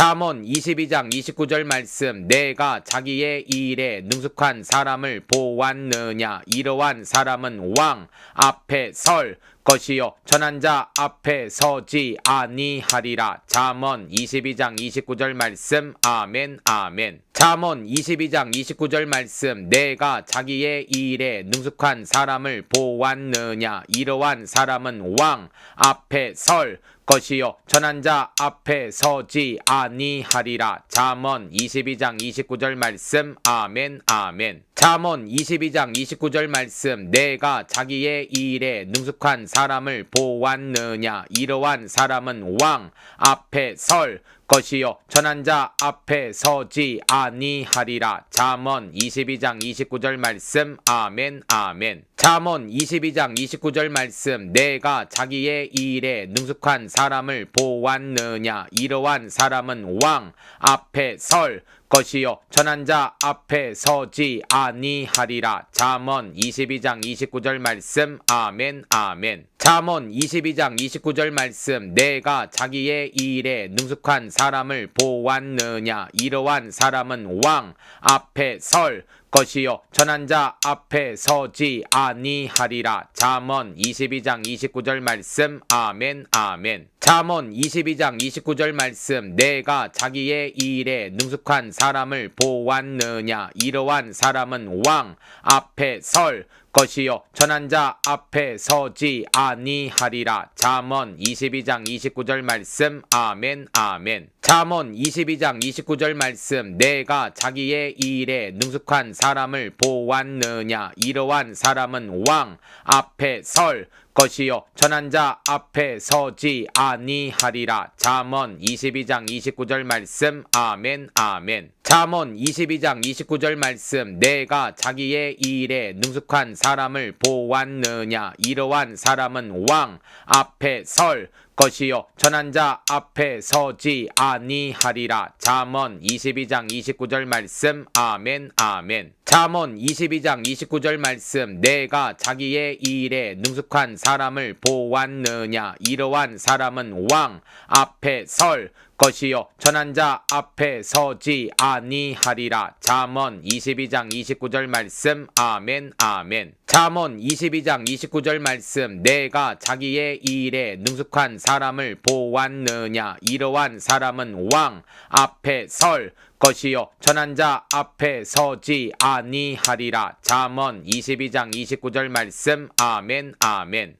잠언 22장 29절 말씀 내가 자기의 일에 능숙한 사람을 보았느냐? 이러한 사람은 왕 앞에 설 것이요. 전한 자 앞에 서지 아니하리라. 잠언 22장 29절 말씀. 아멘 아멘. 잠언 22장 29절 말씀. 내가 자기의 일에 능숙한 사람을 보았느냐? 이러한 사람은 왕 앞에 설 것이요. 전한 자 앞에 서지 아니하리라. 잠언 22장 29절 말씀. 아멘 아멘. 잠언 22장 29절 말씀. 내가 자기의 일에 능숙한 사람을 보았느냐? 이러한 사람은 왕 앞에 설 것이요. 전한 자 앞에 서지 아니하리라. 잠언 22장 29절 말씀. 아멘 아멘. 잠언 22장 29절 말씀. 내가 자기의 일에 능숙한 사람을 보았느냐? 이러한 사람은 왕 앞에 설 것이요. 전한 자 앞에 서지 아니하리라. 잠언 22장 29절 말씀. 아멘 아멘. 잠언 22장 29절 말씀. 내가 자기의 일에 능숙한 사람 을 보았느냐? 이러한 사람은 왕 앞에 설 것이요. 전한 자 앞에 서지 아니하리라. 잠언 22장 29절 말씀. 아멘 아멘. 잠언 22장 29절 말씀. 내가 자기의 일에 능숙한 사람을 보았느냐? 이러한 사람은 왕 앞에 설 것이요. 전한 자 앞에 서지 아니하리라. 잠언 22장 29절 말씀. 아멘 아멘 잠언 22장 29절 말씀 내가 자기의 일에 능숙한 사람을 보았느냐? 이러한 사람은 왕 앞에 설 것이요. 전한 자 앞에 서지 아니하리라. 잠언 22장 29절 말씀. 아멘 아멘. 잠언 22장 29절 말씀. 내가 자기의 일에 능숙한 사람을 보았느냐? 이러한 사람은 왕 앞에 설 것이요. 전한 자 앞에 서지 아니하리라. 잠언 22장 29절 말씀. 아멘 아멘. 잠언 22장 29절 말씀. 내가 자기의 일에 능숙한 사람을 보았느냐? 이러한 사람은 왕 앞에 설 것이요. 전한 자 앞에 서지 아니하리라. 잠언 22장 29절 말씀. 아멘 아멘. 잠언 22장 29절 말씀. 내가 자기의 일에 능숙한 사람을 보았느냐? 이러한 사람은 왕 앞에 설 것이요. 전한 자 앞에 서지 아니하리라. 잠언 22장 29절 말씀. 아멘 아멘